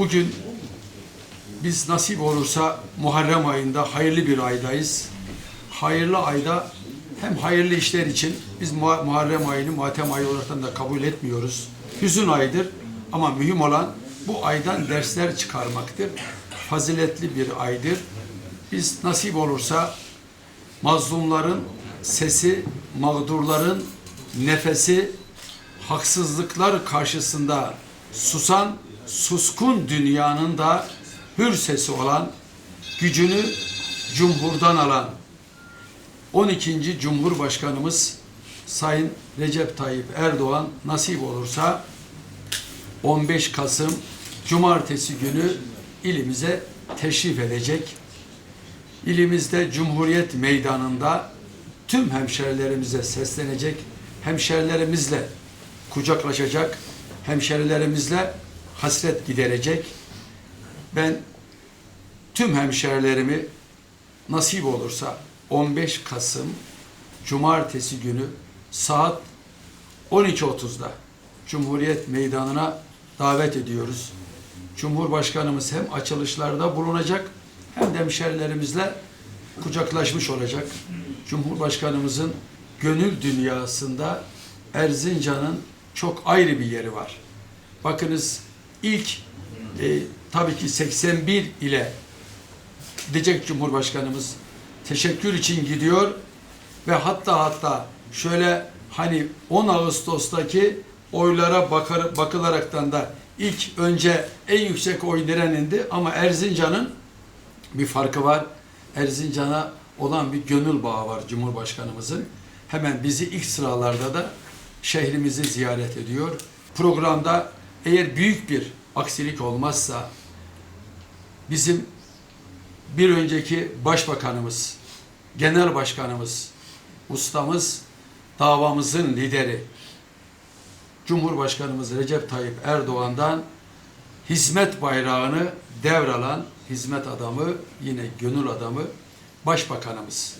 Bugün biz nasip olursa Muharrem ayında hayırlı bir aydayız. Hayırlı ayda hem hayırlı işler için biz Muha- Muharrem ayını Muharrem ayı olarak da kabul etmiyoruz. Hüzün ayıdır ama mühim olan bu aydan dersler çıkarmaktır. Faziletli bir aydır. Biz nasip olursa mazlumların sesi, mağdurların nefesi, haksızlıklar karşısında susan, suskun dünyanın da hür sesi olan, gücünü cumhurdan alan 12. Cumhurbaşkanımız Sayın Recep Tayyip Erdoğan nasip olursa 15 Kasım Cumartesi günü ilimize teşrif edecek. İlimizde Cumhuriyet Meydanı'nda tüm hemşerilerimize seslenecek, hemşerilerimizle kucaklaşacak, hemşerilerimizle hasret giderecek. Ben tüm hemşerilerimi nasip olursa 15 Kasım Cumartesi günü saat 12.30'da Cumhuriyet Meydanı'na davet ediyoruz. Cumhurbaşkanımız hem açılışlarda bulunacak hem de hemşerilerimizle kucaklaşmış olacak. Cumhurbaşkanımızın gönül dünyasında Erzincan'ın çok ayrı bir yeri var. Bakınız ilk e, tabii ki 81 ile gidecek Cumhurbaşkanımız teşekkür için gidiyor ve hatta hatta şöyle hani 10 Ağustos'taki oylara bakar, bakılaraktan da ilk önce en yüksek oy verenindi ama Erzincan'ın bir farkı var. Erzincan'a olan bir gönül bağı var Cumhurbaşkanımızın. Hemen bizi ilk sıralarda da şehrimizi ziyaret ediyor. Programda eğer büyük bir aksilik olmazsa bizim bir önceki başbakanımız, genel başkanımız, ustamız, davamızın lideri, Cumhurbaşkanımız Recep Tayyip Erdoğan'dan hizmet bayrağını devralan hizmet adamı, yine gönül adamı, başbakanımız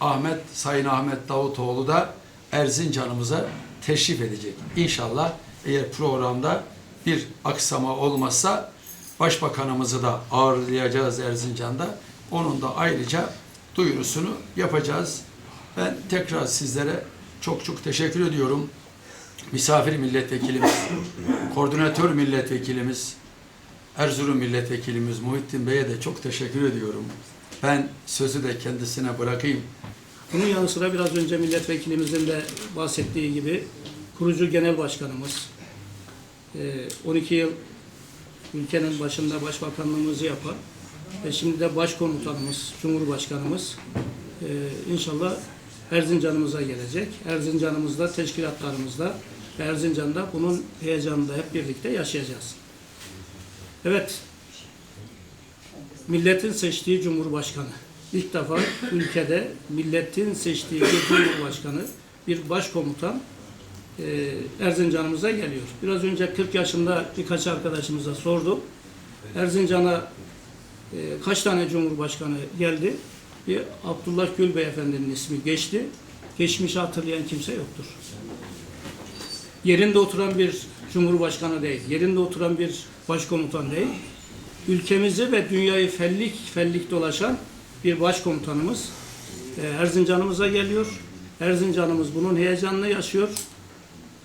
Ahmet, Sayın Ahmet Davutoğlu da Erzincan'ımıza teşrif edecek. İnşallah eğer programda bir aksama olmazsa Başbakanımızı da ağırlayacağız Erzincan'da. Onun da ayrıca duyurusunu yapacağız. Ben tekrar sizlere çok çok teşekkür ediyorum. Misafir milletvekilimiz, koordinatör milletvekilimiz, Erzurum milletvekilimiz Muhittin Bey'e de çok teşekkür ediyorum. Ben sözü de kendisine bırakayım. Bunun yanı sıra biraz önce milletvekilimizin de bahsettiği gibi kurucu genel başkanımız 12 yıl ülkenin başında başbakanlığımızı yapan ve şimdi de başkomutanımız, Cumhurbaşkanımız e, inşallah Erzincan'ımıza gelecek. Erzincan'ımızda, teşkilatlarımızda Erzincan'da bunun heyecanını da hep birlikte yaşayacağız. Evet, milletin seçtiği Cumhurbaşkanı. İlk defa ülkede milletin seçtiği bir Cumhurbaşkanı, bir başkomutan Erzincan'ımıza geliyor. Biraz önce 40 yaşında birkaç arkadaşımıza sordum. Erzincan'a e, kaç tane Cumhurbaşkanı geldi? Bir Abdullah Gül Beyefendi'nin ismi geçti. Geçmişi hatırlayan kimse yoktur. Yerinde oturan bir Cumhurbaşkanı değil, yerinde oturan bir başkomutan değil, ülkemizi ve dünyayı fellik fellik dolaşan bir başkomutanımız e, Erzincan'ımıza geliyor. Erzincan'ımız bunun heyecanını yaşıyor.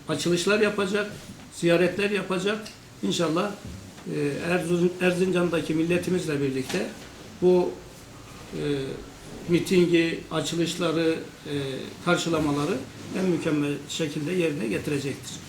Açılışlar yapacak, ziyaretler yapacak. İnşallah e, Erzincan'daki milletimizle birlikte bu e, mitingi, açılışları, e, karşılamaları en mükemmel şekilde yerine getirecektir.